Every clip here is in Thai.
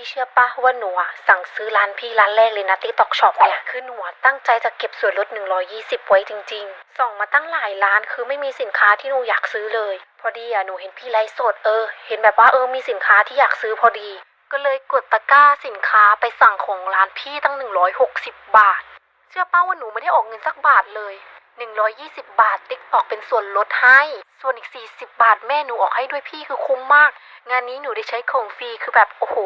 พี่เชื่อปะว่าหนูอะสั่งซื้อร้านพี่ร้านแรกเลยนะติ๊กต็อกช็อปเนี่ย คือหนูอะตั้งใจจะเก็บส่วนลด 120 ไว้จริงๆ ส่องมาตั้งหลายร้านคือไม่มีสินค้าที่หนูอยากซื้อเลย พอดีอะหนูเห็นพี่ไลฟ์สดเออ เห็นแบบว่าเออมีสินค้าที่อยากซื้อพอดี ก็เลยกดตะกร้าสินค้าไปสั่งของร้านพี่ตั้ง 160 บาท เชื่อป้าว่าหนูไม่ได้ออกเงินสักบาทเลย 120 บาท ติ๊กออกเป็นส่วนลดให้ ส่วนอีก 40 บาทแม่หนูออกให้ด้วยพี่คือคุ้มมาก งานนี้หนูได้ใช้ของฟรีคือแบบโอ้โห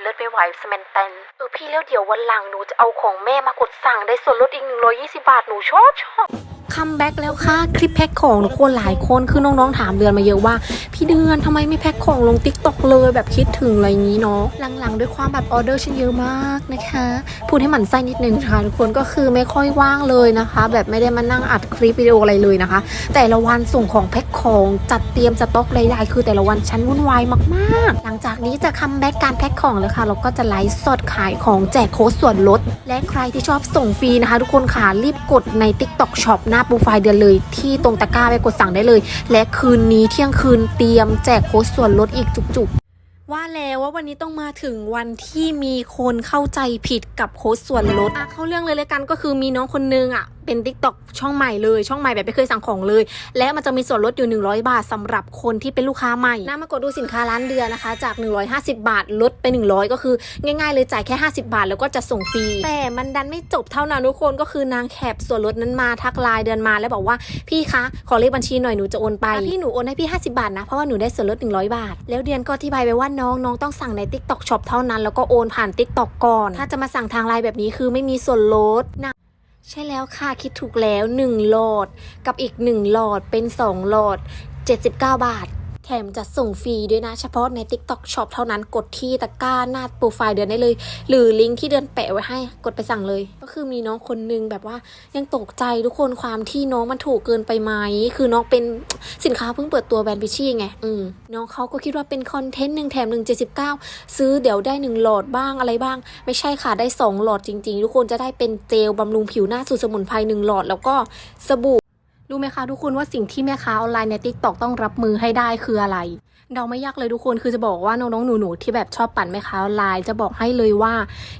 เลิศไม่ไหวสแมนแตนเออพี่แล้วเดี๋ยววันหลังหนูจะเอาของแม่มากดสั่งได้ส่วนลดอีก 120 บาทหนูชอบชอบ คัมแบ็กแล้วค่ะ คลิปแพ็คของทุกคนหลายคนคือน้องๆถามเดือนมาเยอะว่า พี่เดือนทำไมไม่แพ็คของลงติ๊กต็อกเลยแบบคิดถึงอะไรอย่างนี้เนาะหลังๆ ด้วยความแบบออเดอร์ฉันเยอะมากนะคะ พูดให้หมันไส้นิดนึงค่ะทุกคนก็คือไม่ค่อยว่างเลยนะคะ แบบไม่ได้มานั่งอัดคลิปวิดีโออะไรเลยนะคะ แต่ละวันส่งของแพ็คของจัดเตรียมสต็อกใดๆคือแต่ละวันฉันวุ่นวายมากๆ หลังจากนี้จะคัมแบ็กการแพ็คของแล้วค่ะเราก็จะไลฟ์สดขายของแจกโค้ดส่วนลด และใครที่ชอบส่งฟรีนะคะ ทุกคนค่ะรีบกดใน TikTok Shop หน้าโปรไฟล์เดือนเลย ที่ตรงตะกร้าไปกดสั่งได้เลย และคืนนี้เที่ยงคืนเตรียมแจกโค้ดส่วนลดอีกจุกๆ ว่า แล้วว่าวันนี้ต้องมาถึงวันที่มีคนเข้าใจผิดกับโค้ดส่วนลดอะเข้าเรื่องเลยเลยกันก็คือมีน้องคนนึงอะเป็น t ิ k t o k ช่องใหม่เลยช่องใหม่แบบไม่เคยสั่งของเลย และมันจะมีส่วนลดอยู่ 100 บาทสำหรับคนที่เป็นลูกค้าใหม่น่ามากดดูสินค้าร้านเดือนนะคะ จาก 150 บาทลดไป 100 ก็คือง่ายๆ เลยจ่ายแค่ 50 บาท แล้วก็จะส่งฟรีแต่มันดันไม่จบเท่านั้นทุกคนก็คือนางแคปส่วนลดนั้นมาทักไลน์เดือนมาแล้วบอกว่าพี่คะขอเลขบัญชีหน่อยหนูจะโอนไปอะพี่หนูโอนให้พี่ 50 บาทนะเพราะว่าหนูได้ส่วนลด 100 บาท แล้วเดือนก็อธิบายไปว่าน้องน้องต้องสั่งใน TikTok Shop เท่านั้นแล้วก็โอนผ่าน TikTok ก่อน ถ้าจะมาสั่งทางไลน์แบบนี้คือไม่มีส่วนลดนะใช่แล้วค่ะคิดถูกแล้ว 1 หลอด กับอีก 1 หลอดเป็น 2 หลอด 79 บาท ถมจะส่งฟรีด้วยนะ เฉพาะใน TikTok Shop เท่านั้นกดที่ตะกร้าหน้าโปรไฟล์เดือนได้เลย หรือลิงก์ที่เดือนแปะไว้ให้กดไปสั่งเลย ก็คือมีน้องคนนึงแบบว่ายังตกใจทุกคนความที่น้องมันถูกเกินไปไหมคือน้องเป็นสินค้าเพิ่งเปิดตัวแบรนด์พิชชี่ไงอืมน้องเขาก็คิดว่าเป็นคอนเทนต์หนึ่งแถมหนึ่งเจ็ดสิบเก้าซื้อเดี๋ยวได้หนึ่งหลอดบ้างอะไรบ้าง ไม่ใช่ค่ะได้สองหลอดจริง ๆ ทุกคนจะได้เป็นเจลบำรุงผิวหน้าสูตรสมุนไพรหนึ่งหลอดแล้วก็สบู่ รู้ไหมคะทุกคนว่าสิ่งที่แม่ค้าออนไลน์ใน t ิ k t o k ต้องรับมือให้ได้คืออะไรเดาไม่ยากเลยทุกคนคือจะบอกว่าน้องๆหนูๆที่แบบชอบปั่นแม่ค้าออนไลน์จะบอกให้เลยว่า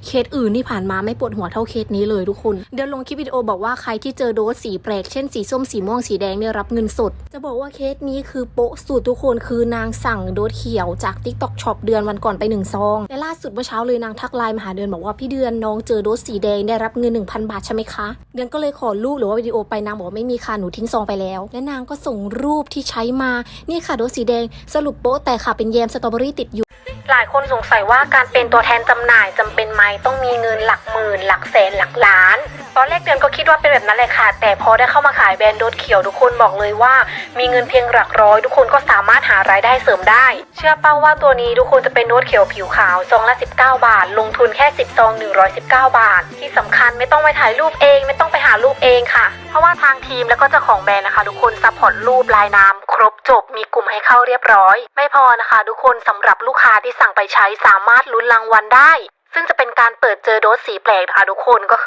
เคสอื่นที่ผ่านมาไม่ปวดหัวเท่าเคสนี้เลยทุกคน เดี๋ยวลงคลิปวิดีโอบอกว่าใครที่เจอโดสสีแปลกเช่นสีส้มสีม่วงสีแดงเนี่ยรับเงินสด จะบอกว่าเคสนี้คือโป๊ะสุดทุกคนคือนางสั่งโดสเขียวจาก TikTok Shop เดือนวันก่อนไปหนึ่งซองและล่าสุดเมื่อเช้าเลยนางทักไลน์มาหาเดือนบอกว่าพี่เดือนน้องเจอโดสสีแดงได้รับเงิน 1,000 บาทใช่ไหมคะเดือนก็เลยขอรูปหรือว่าวิดีโอไปนางบอกว่าไม่มีค่ะหนูทงซองไปแล้ว และนางก็ส่งรูปที่ใช้มา นี่ค่ะโดสสีแดง สรุปโป๊ะแต่ค่ะเป็นแยมสตรอเบอรี่ติดอยู่ หลายคนสงสัยว่าการเป็นตัวแทนจำหน่ายจำเป็นไหมต้องมีเงินหลักหมื่น หลักแสนหลักล้าน ตอนแรกเดือนก็คิดว่าเป็นแบบนั้นเลยค่ะ แต่พอได้เข้ามาขายแบรนด์โดสเขียวทุกคนบอกเลยว่า มีเงินเพียงหลักร้อย ทุกคนก็สามารถหารายได้เสริมได้ เชื่อเป้าว่าตัวนี้ทุกคนจะเป็นโน้ตเขียวผิวขาวซองละ 19 บาท ลงทุนแค่ 10ซอง119 บาท ที่สำคัญไม่ต้องไปถ่ายรูปเอง ไม่ต้องไปหารูปเองค่ะ เพราะว่าทางทีมแล้วก็เจ้าของแบรนด์นะคะ ทุกคนซัพพอร์ตรูปลายน้ำ รบจบมีกลุ่มให้เข้าเรียบร้อย ไม่พอนะคะ ทุกคนสำหรับลูกค้าที่สั่งไปใช้สามารถลุ้นรางวัลได้ ซึ่งจะเป็นการเปิดเจอโดสสีแปลกนะคะทุกคนก็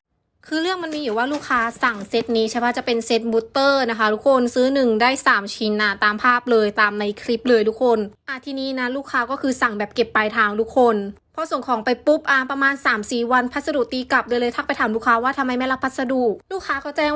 คือเรื่องมันมีอยู่ว่าลูกค้าสั่งเซตนี้ใช่ปะจะเป็นเซตบูตเตอร์นะคะทุกคนซื้อหนึ่งได้ 3 ชิ้นนะตามภาพเลยตามในคลิปเลยทุกคนอะทีนี้นะลูกค้าก็คือสั่งแบบเก็บปลายทางทุกคนพอส่งของไปปุ๊บอะประมาณ 3-4 วันพัสดุตีกลับเลยเลยทักไปถามลูกค้าว่าทำไมไม่รับพัสดุ ลูกค้าก็แจ้ง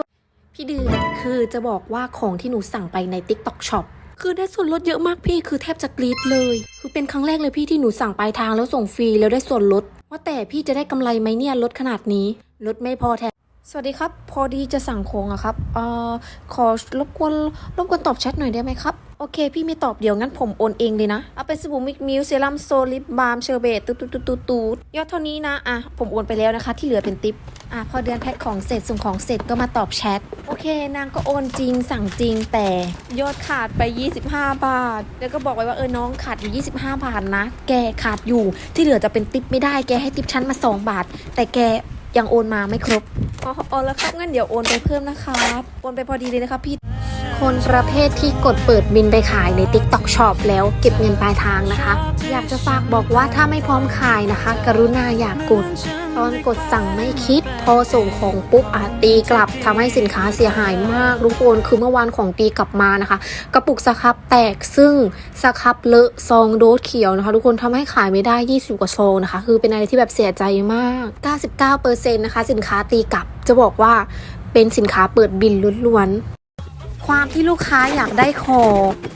พี่เดือนคือจะบอกว่าของที่หนูสั่งไปใน TikTok Shop คือได้ส่วนลดเยอะมากพี่ คือแทบจะกรี๊ดเลย คือเป็นครั้งแรกเลยพี่ที่หนูสั่งปลายทางแล้วส่งฟรีแล้วได้ส่วนลด ว่าแต่พี่จะได้กำไรไหมเนี่ยลดขนาดนี้ลดไม่พอแทนสวัสดีครับ พอดีจะสั่งของอะครับเอ่อขอรบกวนรบกวนตอบแชทหน่อยได้ไหมครับ โอเค พี่ไม่ตอบเดี๋ยวงั้นผมโอนเองเลยนะ เอาเป็นสบู่มิกมิลเซรั่มโซลิปบาล์มเชอร์เบตตูดตูดตูดตูดตูดยอดเท่านี้นะ อะ ผมโอนไปแล้วนะคะ ที่เหลือเป็นติปอะ พอเดือนแพ็คของเสร็จส่งของเสร็จก็มาตอบแชท โอเค นางก็โอนจริงสั่งจริงแต่ยอดขาดไป 25 บาท แล้วก็บอกไว้ว่าเออน้องขาดอยู่ 25 บาทนะ แกขาดอยู่ ที่เหลือจะเป็นติปไม่ได้แกให้ติปชั้นมา 2 บาท แต่แกยังโอนมาไม่ครบอ๋อแล้วครับงั้นเดี๋ยวโอนไปเพิ่มนะครับโอนไปพอดีเลยนะครับพี่ คนประเภทที่กดเปิดบินไปขายใน TikTok Shop แล้วเก็บเงินปลายทางนะคะ อยากจะฝากบอกว่าถ้าไม่พร้อมขายนะคะ กรุณาอย่ากกด ตอนกดสั่งไม่คิด พอส่งของปุ๊บอาจตีกลับทำให้สินค้าเสียหายมากทุกคนคือเมื่อวานของตีกลับมานะคะ กระปุกสครับแตกซึ่งสครับเลอะซองโดสเขียวนะคะ ทุกคนทำให้ขายไม่ได้ 20 กว่าซองนะคะ คือเป็นอะไรที่แบบเสียใจมาก 99%นะคะ สินค้าตีกลับจะบอกว่าเป็นสินค้าเปิดบินล้วน ความที่ลูกค้าอยากได้ขอ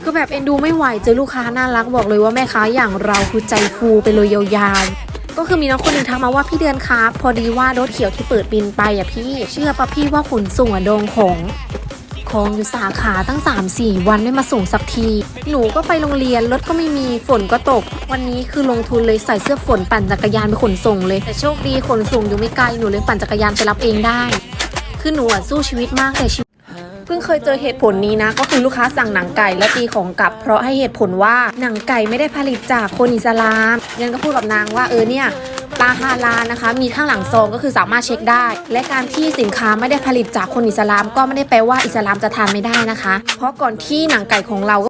ก็แบบเอ็นดูไม่ไหวเจอลูกค้าน่ารักบอกเลยว่าแม่ค้าอย่างเราคือใจฟูไปเลยยาวๆ ก็คือมีน้องคนหนึ่งทักมาว่าพี่เดือนครับพอดีว่ารถเขียวที่เปิดบินไปอะพี่ เชื่อปะพี่ว่าขนส่งอะดองของของอยู่สาขาตั้ง 3-4 วันไม่มาส่งสักที หนูก็ไปโรงเรียนรถก็ไม่มีฝนก็ตก วันนี้คือลงทุนเลยใส่เสื้อฝนปั่นจักรยานไปขนส่งเลย แต่โชคดีขนส่งอยู่ไม่ไกลหนูเลยปั่นจักรยานไปรับเองได้ คือหนูอะสู้ชีวิตมากแต่ชี เคยเจอเหตุผลนี้นะ ก็คือลูกค้าสั่งหนังไก่และตีของกลับ เพราะให้เหตุผลว่าหนังไก่ไม่ได้ผลิตจากคนอิสลามยันก็พูดกับนางว่าเออเนี่ยปลาฮาลาลนะคะ มีข้างหลังซองก็คือสามารถเช็คได้ และการที่สินค้าไม่ได้ผลิตจากคนอิสลาม ก็ไม่ได้แปลว่าอิสลามจะทานไม่ได้นะคะ เพราะก่อนที่หนังไก่ของเรา